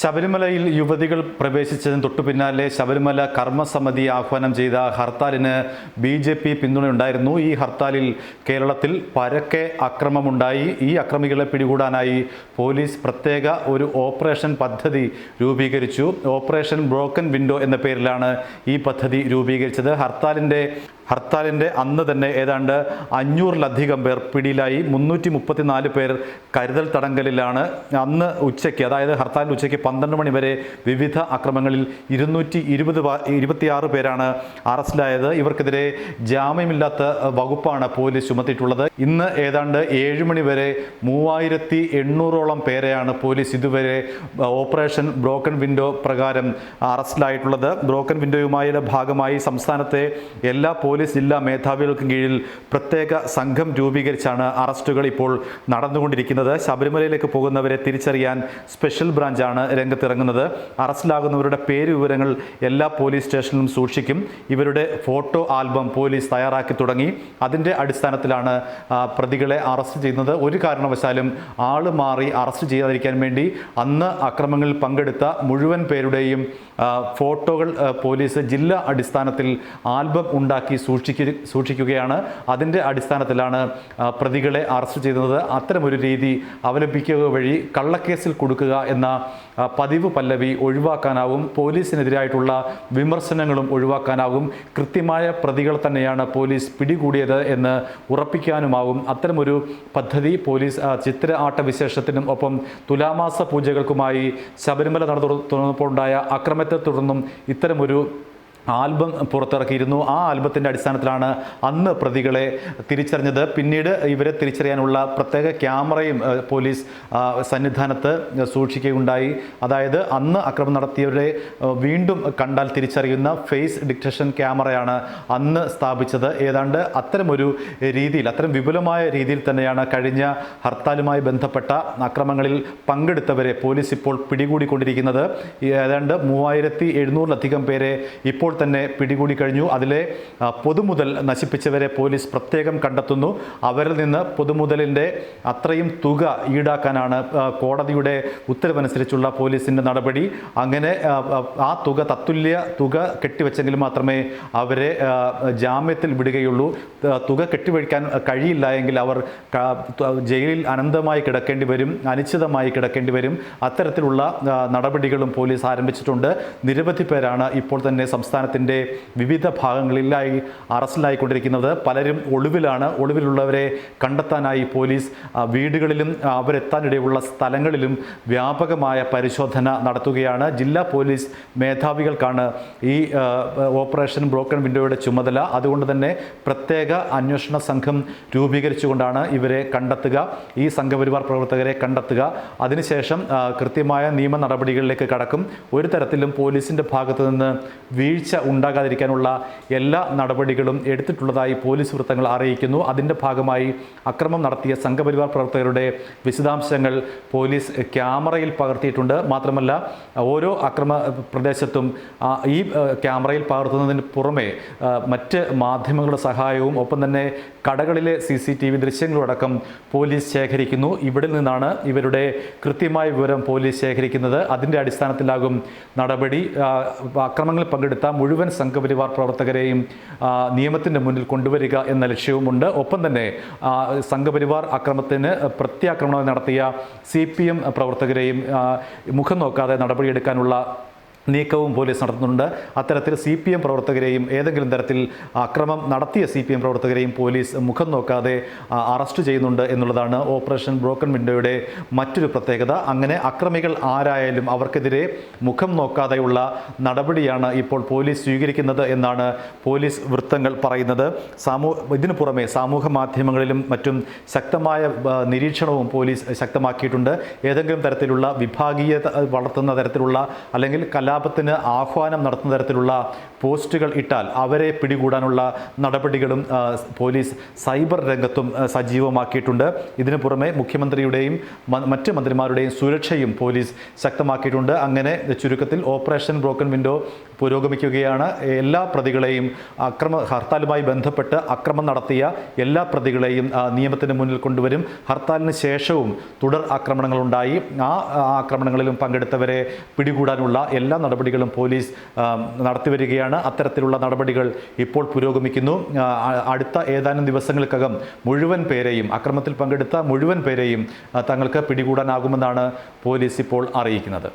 ശബരിമലയിൽ യുവതികൾ പ്രവേശിച്ചതിന് തൊട്ടു പിന്നാലെ ശബരിമല കർമ്മസമിതി ആഹ്വാനം ചെയ്ത ഹർത്താലിന് ബി ജെ പി പിന്തുണയുണ്ടായിരുന്നു. ഈ ഹർത്താലിൽ കേരളത്തിൽ പരക്കെ അക്രമമുണ്ടായി. ഈ അക്രമികളെ പിടികൂടാനായി പോലീസ് പ്രത്യേക ഒരു ഓപ്പറേഷൻ പദ്ധതി രൂപീകരിച്ചു. ഓപ്പറേഷൻ ബ്രോക്കൻ വിൻഡോ എന്ന പേരിലാണ് ഈ പദ്ധതി രൂപീകരിച്ചത്. ഹർത്താലിന്റെ ഹർത്താലിന്റെ അന്ന് തന്നെ ഏതാണ്ട് അഞ്ഞൂറിലധികം പേർ പിടിയിലായി. മുന്നൂറ്റി മുപ്പത്തിനാല് പേർ കരുതൽ തടങ്കലിലാണ്. അന്ന് ഉച്ചയ്ക്ക് അതായത് ഹർത്താലിന് ഉച്ചയ്ക്ക് പന്ത്രണ്ട് മണി വരെ വിവിധ അക്രമങ്ങളിൽ ഇരുന്നൂറ്റി ഇരുപത് ഇരുപത്തിയാറ് പേരാണ് അറസ്റ്റിലായത്. ഇവർക്കെതിരെ ജാമ്യമില്ലാത്ത വകുപ്പാണ് പോലീസ് ചുമത്തിയിട്ടുള്ളത്. ഇന്ന് ഏതാണ്ട് ഏഴ് മണി വരെ മൂവായിരത്തി എണ്ണൂറോളം പേരെയാണ് പോലീസ് ഇതുവരെ ഓപ്പറേഷൻ ബ്രോക്കൺ വിൻഡോ പ്രകാരം അറസ്റ്റിലായിട്ടുള്ളത്. ബ്രോക്കൺ വിൻഡോയുമായുടെ ഭാഗമായി സംസ്ഥാനത്തെ എല്ലാ പോലീസ് ജില്ലാ മേധാവികൾക്കും കീഴിൽ പ്രത്യേക സംഘം രൂപീകരിച്ചാണ് അറസ്റ്റുകൾ ഇപ്പോൾ നടന്നുകൊണ്ടിരിക്കുന്നത്. ശബരിമലയിലേക്ക് പോകുന്നവരെ തിരിച്ചറിയാൻ സ്പെഷ്യൽ ബ്രാഞ്ചാണ് രംഗത്തിറങ്ങുന്നത്. അറസ്റ്റിലാകുന്നവരുടെ പേര് വിവരങ്ങൾ എല്ലാ പോലീസ് സ്റ്റേഷനിലും സൂക്ഷിക്കും. ഇവരുടെ ഫോട്ടോ ആൽബം പോലീസ് തയ്യാറാക്കി തുടങ്ങി. അതിന്റെ അടിസ്ഥാനത്തിലാണ് പ്രതികളെ അറസ്റ്റ് ചെയ്യുന്നത്. ഒരു കാരണവശാലും ആൾ മാറി അറസ്റ്റ് ചെയ്യാതിരിക്കാൻ വേണ്ടി അന്ന് അക്രമങ്ങളിൽ പങ്കെടുത്ത മുഴുവൻ പേരുടെയും ഫോട്ടോകൾ പോലീസ് ജില്ലാ അടിസ്ഥാനത്തിൽ ആൽബം ഉണ്ടാക്കി സൂക്ഷിക്കു സൂക്ഷിക്കുകയാണ്. അതിന്റെ അടിസ്ഥാനത്തിലാണ് പ്രതികളെ അറസ്റ്റ് ചെയ്യുന്നത് അത്തരമൊരു രീതി അവലംബിക്കുക വഴി കള്ളക്കേസിൽ കൊടുക്കുക എന്ന പതിവ് പല്ലവി ഒഴിവാക്കാനാവും. പോലീസിനെതിരായിട്ടുള്ള വിമർശനങ്ങളും ഒഴിവാക്കാനാവും. കൃത്യമായ പ്രതികൾ തന്നെയാണ് പോലീസ് പിടികൂടിയത് എന്ന് ഉറപ്പിക്കാനുമാവും. അത്തരമൊരു പദ്ധതി പോലീസ് ചിത്ര ആട്ട വിശേഷത്തിനും ഒപ്പം തുലാമാസ പൂജകൾക്കുമായി ശബരിമല നടന്നു തുറന്നപ്പോൾ ഉണ്ടായ അക്രമത്തെ തുടർന്നും ഇത്തരമൊരു ആൽബം പുറത്തിറക്കിയിരുന്നു. ആ ആൽബത്തിന്റെ അടിസ്ഥാനത്തിലാണ് അന്ന് പ്രതികളെ തിരിച്ചറിഞ്ഞത്. പിന്നീട് ഇവരെ തിരിച്ചറിയാനുള്ള പ്രത്യേക ക്യാമറയും പോലീസ് സന്നിധാനത്ത് സൂക്ഷിക്കുകയുണ്ടായി. അതായത് അന്ന് അക്രമം നടത്തിയവരെ വീണ്ടും കണ്ടാൽ തിരിച്ചറിയുന്ന ഫേസ് ഡിറ്റക്ഷൻ ക്യാമറയാണ് അന്ന് സ്ഥാപിച്ചത്. ഏതാണ്ട് അത്തരമൊരു രീതിയിൽ അത്തരം വിപുലമായ രീതിയിൽ തന്നെയാണ് കഴിഞ്ഞ ഹർത്താലുമായി ബന്ധപ്പെട്ട അക്രമങ്ങളിൽ പങ്കെടുത്തവരെ പോലീസ് ഇപ്പോൾ പിടികൂടിക്കൊണ്ടിരിക്കുന്നത്. ഏതാണ്ട് മൂവായിരത്തി എഴുന്നൂറിലധികം പേരെ ഇപ്പോൾ തന്നെ പിടികൂടി കഴിഞ്ഞു. അതിലെ പൊതുമുതൽ നശിപ്പിച്ചവരെ പോലീസ് പ്രത്യേകം കണ്ടെത്തുന്നു. അവരിൽ നിന്ന് പൊതുമുതലിന്റെ അത്രയും തുക ഈടാക്കാനാണ് കോടതിയുടെ ഉത്തരവനുസരിച്ചുള്ള പോലീസിന്റെ നടപടി. അങ്ങനെ ആ, തുക തത്തുല്യ തുക കെട്ടിവെച്ചെങ്കിൽ മാത്രമേ അവരെ ജാമ്യത്തിൽ വിടുകയുള്ളൂ. തുക കെട്ടിവഴിക്കാൻ കഴിയില്ല എങ്കിൽ അവർ ജയിലിൽ അനന്തമായി കിടക്കേണ്ടി വരും അനിശ്ചിതമായി കിടക്കേണ്ടി വരും. അത്തരത്തിലുള്ള നടപടികളും പോലീസ് ആരംഭിച്ചിട്ടുണ്ട്. നിരവധി പേരാണ് ഇപ്പോൾ തന്നെ സംസ്ഥാനത്തിന്റെ വിവിധ ഭാഗങ്ങളിലായി അറസ്റ്റിലായിക്കൊണ്ടിരിക്കുന്നത്. പലരും ഒളിവിലാണ്. ഒളിവിലുള്ളവരെ കണ്ടെത്താനായി പോലീസ് വീടുകളിലും അവരെത്താനിടയുള്ള സ്ഥലങ്ങളിലും വ്യാപകമായ പരിശോധന നടത്തുകയാണ്. ജില്ലാ പോലീസ് മേധാവികൾക്കാണ് ഈ ഓപ്പറേഷൻ ബ്രോക്കൺ വിൻഡോയുടെ ചുമതല. അതുകൊണ്ട് തന്നെ പ്രത്യേക അന്വേഷണ സംഘം രൂപീകരിച്ചുകൊണ്ടാണ് ഇവരെ കണ്ടെത്തുക. ഈ സംഘപരിവാർ പ്രവർത്തകരെ കണ്ടെത്തുക. അതിനുശേഷം കൃത്യമായ നിയമ നടപടികളിലേക്ക് കടക്കും. ഒരു തരത്തിലും പോലീസിന്റെ ഭാഗത്തു നിന്ന് വീഴ്ച ഉണ്ടാകാതിരിക്കാനുള്ള എല്ലാ നടപടികളും എടുത്തിട്ടുള്ളതായി പോലീസ് വൃത്തങ്ങൾ അറിയിക്കുന്നു. അതിന്റെ ഭാഗമായി അക്രമം നടത്തിയ സംഘപരിവാർ പ്രവർത്തകരുടെ വിശദാംശങ്ങൾ പോലീസ് ക്യാമറയിൽ പകർത്തിയിട്ടുണ്ട്. മാത്രമല്ല ഓരോ അക്രമ പ്രദേശത്തും ഈ ക്യാമറയിൽ പകർത്തുന്നതിന് പുറമെ മറ്റ് മാധ്യമങ്ങളുടെ സഹായവും ഒപ്പം തന്നെ കടകളിലെ സി സി ടി വി ദൃശ്യങ്ങളടക്കം പോലീസ് ശേഖരിക്കുന്നു. ഇവിടെ നിന്നാണ് ഇവരുടെ കൃത്യമായ വിവരം പോലീസ് ശേഖരിക്കുന്നത്. അതിന്റെ അടിസ്ഥാനത്തിലാകും നടപടി. അക്രമങ്ങളിൽ പങ്കെടുത്ത മുഴുവൻ സംഘപരിവാർ പ്രവർത്തകരെയും നിയമത്തിന്റെ മുന്നിൽ കൊണ്ടുവരിക എന്ന ലക്ഷ്യവുമുണ്ട്. ഒപ്പം തന്നെ സംഘപരിവാർ അക്രമത്തിന് പ്രത്യാക്രമണം നടത്തിയ സി പ്രവർത്തകരെയും മുഖം നോക്കാതെ നടപടിയെടുക്കാനുള്ള നീക്കവും പോലീസ് നടത്തുന്നുണ്ട്. അത്തരത്തിൽ സി പി എം പ്രവർത്തകരെയും ഏതെങ്കിലും തരത്തിൽ അക്രമം നടത്തിയ സി പി എം പ്രവർത്തകരെയും പോലീസ് മുഖം നോക്കാതെ അറസ്റ്റ് ചെയ്യുന്നുണ്ട് എന്നുള്ളതാണ് ഓപ്പറേഷൻ ബ്രോക്കൺ വിൻഡോയുടെ മറ്റൊരു പ്രത്യേകത. അങ്ങനെ അക്രമികൾ ആരായാലും അവർക്കെതിരെ മുഖം നോക്കാതെയുള്ള നടപടിയാണ് ഇപ്പോൾ പോലീസ് സ്വീകരിക്കുന്നത് എന്നാണ് പോലീസ് വൃത്തങ്ങൾ പറയുന്നത്. സാമൂ ഇതിനു പുറമെ സാമൂഹ്യ മാധ്യമങ്ങളിലും മറ്റും ശക്തമായ നിരീക്ഷണവും പോലീസ് ശക്തമാക്കിയിട്ടുണ്ട്. ഏതെങ്കിലും തരത്തിലുള്ള വിഭാഗീയത വളർത്തുന്ന തരത്തിലുള്ള അല്ലെങ്കിൽ കലാ കലാപത്തിന് ആഹ്വാനം നടത്തുന്ന തരത്തിലുള്ള പോസ്റ്റുകൾ ഇട്ടാൽ അവരെ പിടികൂടാനുള്ള നടപടികളും പോലീസ് സൈബർ രംഗത്തും സജീവമാക്കിയിട്ടുണ്ട്. ഇതിനു പുറമെ മുഖ്യമന്ത്രിയുടെയും മറ്റ് മന്ത്രിമാരുടെയും സുരക്ഷയും പോലീസ് ശക്തമാക്കിയിട്ടുണ്ട്. അങ്ങനെ ചുരുക്കത്തിൽ ഓപ്പറേഷൻ ബ്രോക്കൺ വിൻഡോ പുരോഗമിക്കുകയാണ്. എല്ലാ പ്രതികളെയും അക്രമ ഹർത്താലുമായി ബന്ധപ്പെട്ട് അക്രമം നടത്തിയ എല്ലാ പ്രതികളെയും നിയമത്തിന് മുന്നിൽ കൊണ്ടുവരും. ഹർത്താലിന് ശേഷവും തുടർ ആക്രമണങ്ങളുണ്ടായി. ആ, ആക്രമണങ്ങളിലും പങ്കെടുത്തവരെ പിടികൂടാനുള്ള എല്ലാ നടപടികളും പോലീസ് നടത്തിവരികയാണ്. അത്തരത്തിലുള്ള നടപടികൾ ഇപ്പോൾ പുരോഗമിക്കുന്നു. അടുത്ത ഏതാനും ദിവസങ്ങൾക്കകം മുഴുവൻ പേരെയും അക്രമത്തിൽ പങ്കെടുത്ത മുഴുവൻ പേരെയും തങ്ങൾക്ക് പിടികൂടാനാകുമെന്നാണ് പോലീസ് ഇപ്പോൾ അറിയിക്കുന്നത്.